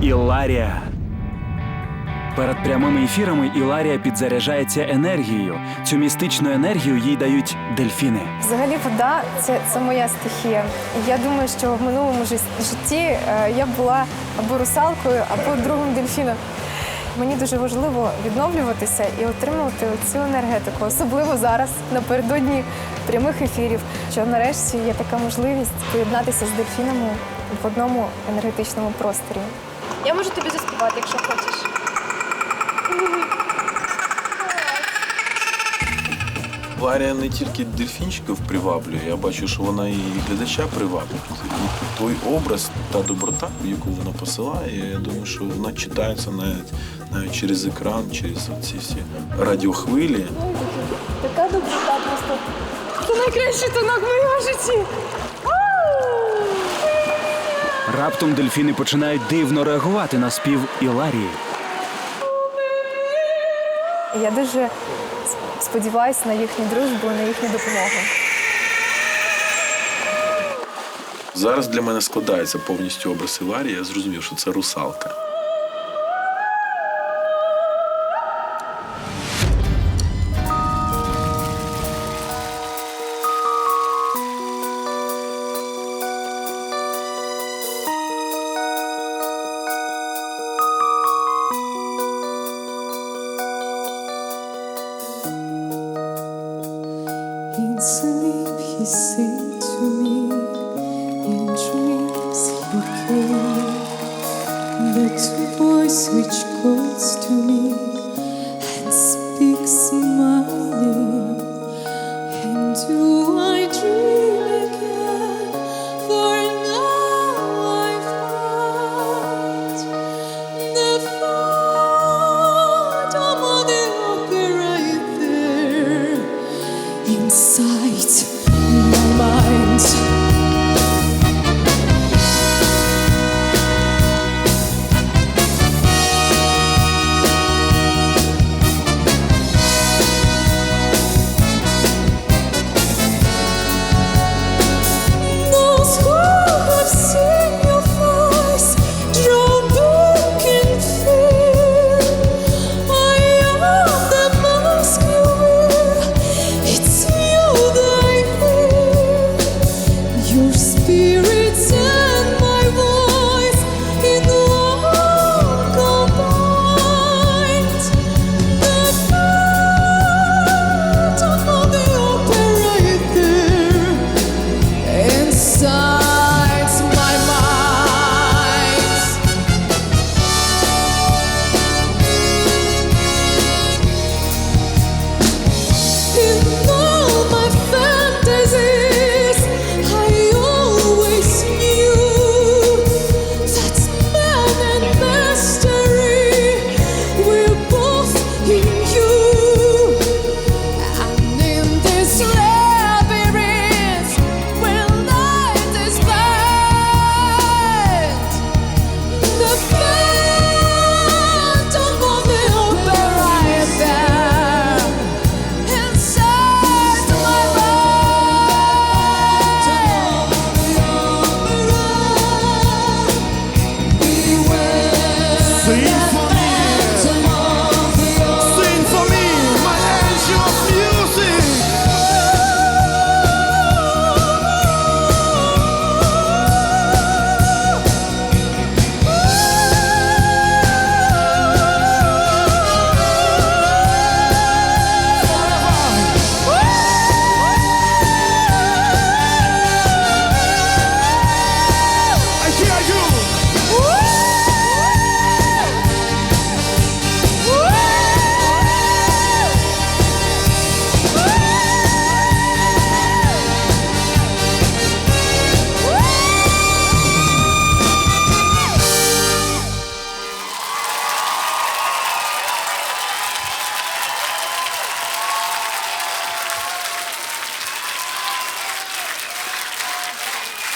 Іларія. Перед прямими ефірами Іларія підзаряджається енергією. Цю містичну енергію їй дають дельфіни. Взагалі, вода це, це моя стихія. Я думаю, що в минулому житті е, я була або русалкою, або другом дельфіном. Мені дуже важливо відновлюватися і отримувати цю енергетику, особливо зараз, напередодні прямих ефірів. Що нарешті є така можливість поєднатися з дельфінами в одному енергетичному просторі. Я можу тобі заспівати, якщо хочеш. Ларія не тільки дельфінчиків приваблює, я бачу, що вона і глядача приваблює. Той образ, та доброта, яку вона посилає, я думаю, що вона читається навіть, навіть через екран, через ці всі радіохвилі. Така доброта просто. Це найкращий тонок в моєму житті. Раптом дельфіни починають дивно реагувати на спів Іларії. Я дуже сподіваюся на їхню дружбу, на їхню допомогу. Зараз для мене складається повністю образ Іларії, я зрозумів, що це русалка. esquecer.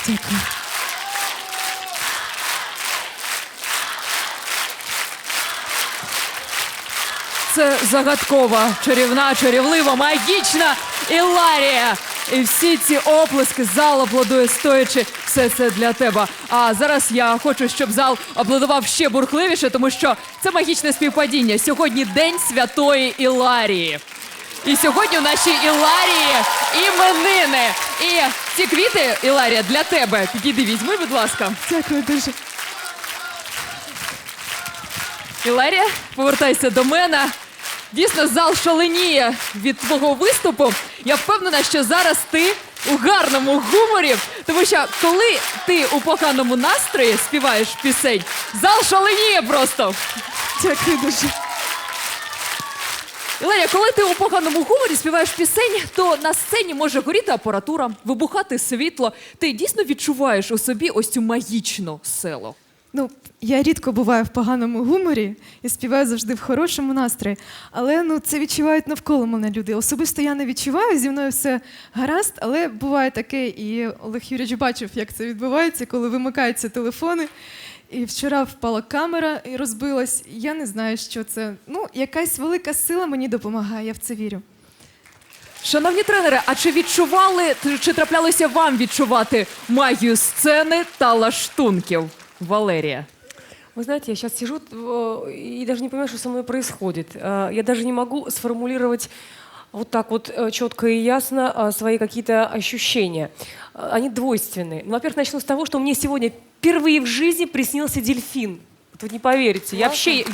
Дякую. Це загадкова, чарівна, чарівлива, магічна, Іларія. І всі ці оплески, зал аплодує стоячи. Все це для тебе. А зараз я хочу, щоб зал аплодував ще бурхливіше, тому що це магічне співпадіння. Сьогодні день святої Іларії. І сьогодні у нашій Іларії іменини. І ці квіти, Іларія, для тебе. Підійди, візьми, будь ласка. Дякую дуже. Іларія, повертайся до мене. Дійсно, зал шаленіє від твого виступу. Я впевнена, що зараз ти у гарному гуморі, тому що коли ти у поганому настрої співаєш пісень, зал шаленіє просто. Дякую дуже. Іларія, коли ти у поганому гуморі співаєш пісень, то на сцені може горіти апаратура, вибухати світло. Ти дійсно відчуваєш у собі ось цю магічну силу. Ну, я рідко буваю в поганому гуморі і співаю завжди в хорошому настрої. Але ну, це відчувають навколо мене люди. Особисто я не відчуваю, зі мною все гаразд, але буває таке, і Олег Юрійович бачив, як це відбувається, коли вимикаються телефони. І вчора впала камера і розбилась. Я не знаю, що це. Ну, якась велика сила мені допомагає, я в це вірю. Шановні тренери, а чи відчували, чи траплялося вам відчувати магію сцени та лаштунків? Валерія. Вы знаете, я сейчас сижу э, и даже не понимаю, что со мной происходит. Э, Я даже не могу сформулировать вот так вот э, четко и ясно э, свои какие-то ощущения. Э, Они двойственные. Ну, Во-первых, начну с того, что мне сегодня впервые в жизни приснился дельфин. Вот вы не поверите. Я вообще,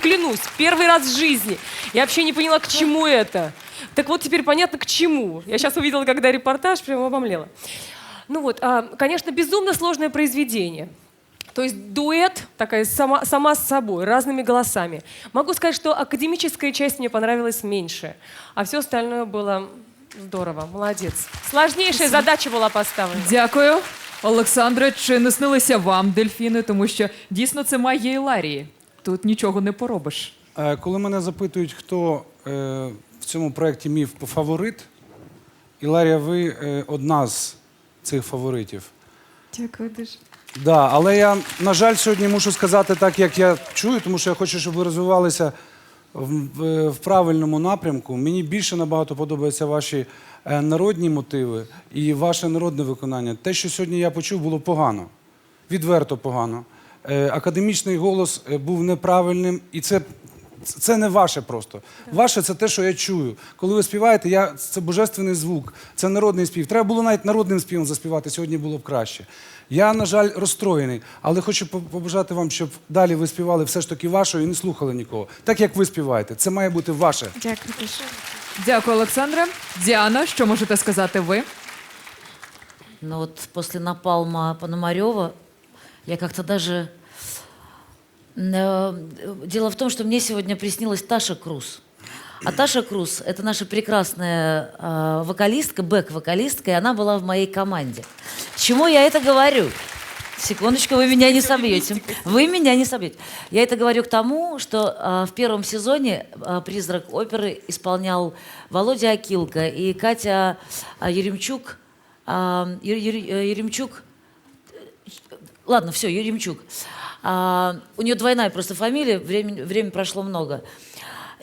клянусь, первый раз в жизни. Я вообще не поняла, к чему это. Так вот, теперь понятно, к чему. Я сейчас увидела, когда репортаж, прямо обомлела. Ну вот, а, конечно, безумно сложное произведение. То есть дуэт, такая сама, сама с собой, разными голосами. Могу сказать, что академическая часть мне понравилась меньше, а все остальное было здорово, молодец. Сложнейшая задача была поставлена. Дякую. Олександре, чи не снилися вам дельфіни? Тому що дійсно це магія Іларії. Тут нічого не поробиш. Е, Коли мене запитують, хто е, в цьому проєкті мій фаворит, Іларія, ви е, одна з цих фаворитів. Дякую дуже. Да, але я, на жаль, сьогодні мушу сказати так, як я чую, тому що я хочу, щоб ви розвивалися в, в, правильному напрямку. Мені більше набагато подобаються ваші е, народні мотиви і ваше народне виконання. Те, що сьогодні я почув, було погано. Відверто погано. Е, академічний голос е, був неправильним, і це, це не ваше просто. Ваше це те, що я чую. Коли ви співаєте, я, це божественний звук, це народний спів. Треба було навіть народним співом заспівати, сьогодні було б краще. Я, на жаль, розстроєний, але хочу побажати вам, щоб далі ви співали все ж таки вашою і не слухали нікого. Так як ви співаєте, це має бути ваше. Дякую дуже. Дякую, Олександре. Діана, що можете сказати ви? Но вот после напалма Пономарева я как-то даже... э, Дело в том, что мне сегодня приснилась Таша Круз. А Таша Круз – это наша прекрасная э, вокалистка, бэк-вокалистка, и она была в моей команде. Чему я это говорю? Секундочку, вы меня не собьете. Вы меня не собьете. Я это говорю к тому, что а, в первом сезоне а, «Призрак оперы» исполнял Володя Акилка и Катя а, Еремчук. а, Ер- Ер- э, Ладно, все, Еремчук. А, у нее двойная просто фамилия, время, время прошло много.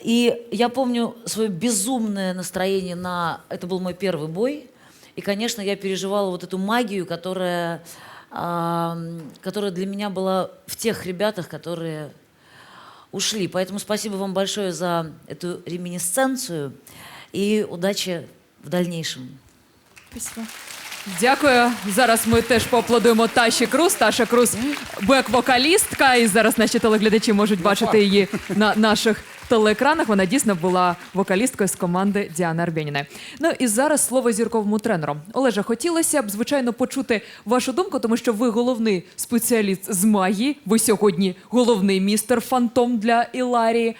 И я помню свое безумное настроение на... Это был мой первый бой. И, конечно, я переживала вот эту магию, которая, а, которая для меня была в тех ребятах, которые ушли. Поэтому спасибо вам большое за эту реминисценцию и удачи в дальнейшем. Спасибо. Дякую. Зараз ми теж поаплодуємо Таші Круз. Таша Круз бек-вокалістка. І зараз наші телеглядачі можуть бачити її на наших телеекранах. Вона дійсно була вокалісткою з команди Діани Арбєніної. Ну і зараз слово зірковому тренеру. Олеже, хотілося б, звичайно, почути вашу думку, тому що ви головний спеціаліст з магії. Ви сьогодні головний містер Фантом для Іларії.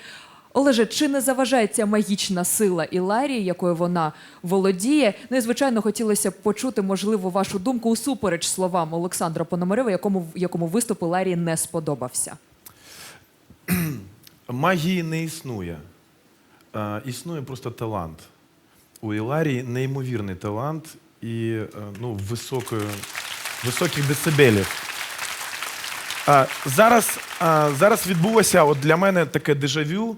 Олеже, чи не заважає ця магічна сила Іларії, якою вона володіє? Ну і звичайно, хотілося б почути, можливо, вашу думку усупереч словам Олександра Пономарева, якому якому виступ Іларії не сподобався. Магії не існує. Е, існує просто талант. У Іларії неймовірний талант і е, ну, високої, високих децибелів. А, зараз, а, зараз відбулося от для мене таке дежавю.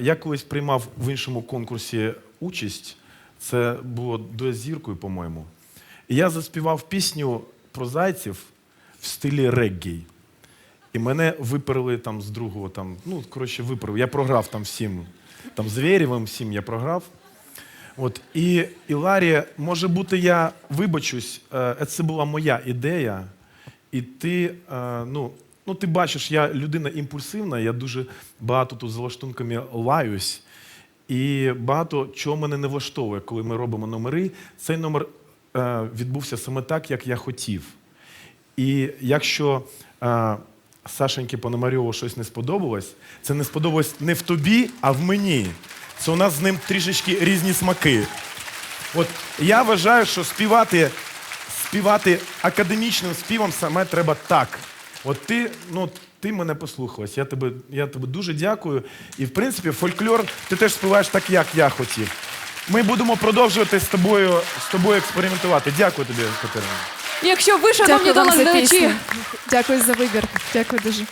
Я колись приймав в іншому конкурсі участь Це було до зіркою, по-моєму. І я заспівав пісню про зайців в стилі реггі. І мене виперли там з другого, там, ну, коротше, виперли. Я програв там всім, там Звєрєвим всім я програв. От, і Іларія, може бути, я вибачусь, е, це була моя ідея, і ти, е, ну, ну, ти бачиш, я людина імпульсивна, я дуже багато тут за лаштунками лаюсь. І багато чого мене не влаштовує, коли ми робимо номери. Цей номер е, відбувся саме так, як я хотів. І якщо е, Сашеньки Пономарьову щось не сподобалось, це не сподобалось не в тобі, а в мені. Це у нас з ним трішечки різні смаки. От я вважаю, що співати, співати академічним співом саме треба так. От ти, ну, ти мене послухалась. Я тебе, я тебе дуже дякую. І в принципі, фольклор ти теж співаєш так, як я хотів. Ми будемо продовжувати з тобою, з тобою експериментувати. Дякую тобі, Катерина. Якщо ви, шановні Дякую вам за телеглядачі, пісню. Дякую за вибір. Дякую дуже.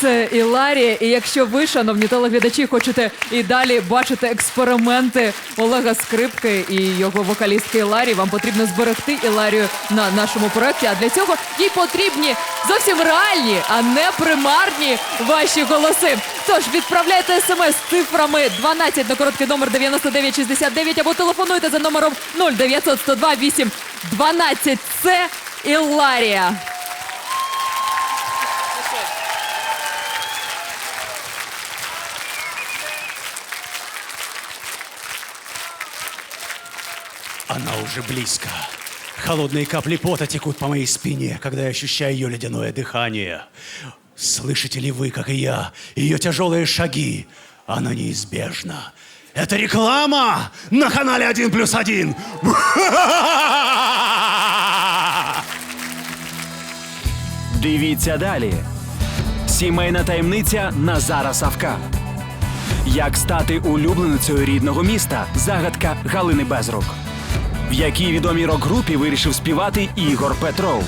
Це Іларія. І якщо ви, шановні телеглядачі, хочете і далі бачити експерименти Олега Скрипки і його вокалістки Іларії, вам потрібно зберегти Іларію на нашому проєкті. А для цього їй потрібні зовсім реальні, а не примарні ваші голоси. Тож відправляйте смс з цифрами 12 на короткий номер 9969 або телефонуйте за номером 0900 102 8 12. Це Іларія. Она уже близко. Холодные капли пота текут по моей спине, когда я ощущаю ее ледяное дыхание. Слышите ли вы, как и я, ее тяжелые шаги? Она неизбежна. Это реклама на канале 1 плюс 1. Дивіться далі. Сімейна таємниця Назара Савка. Як стати улюбленицею рідного міста? Загадка Галини Безрук. В якій відомій рок-групі вирішив співати Ігор Петров.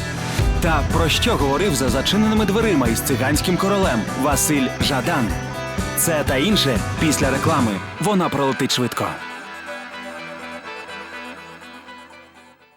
Та про що говорив за зачиненими дверима із циганським королем Василь Жадан. Це та інше після реклами. Вона пролетить швидко.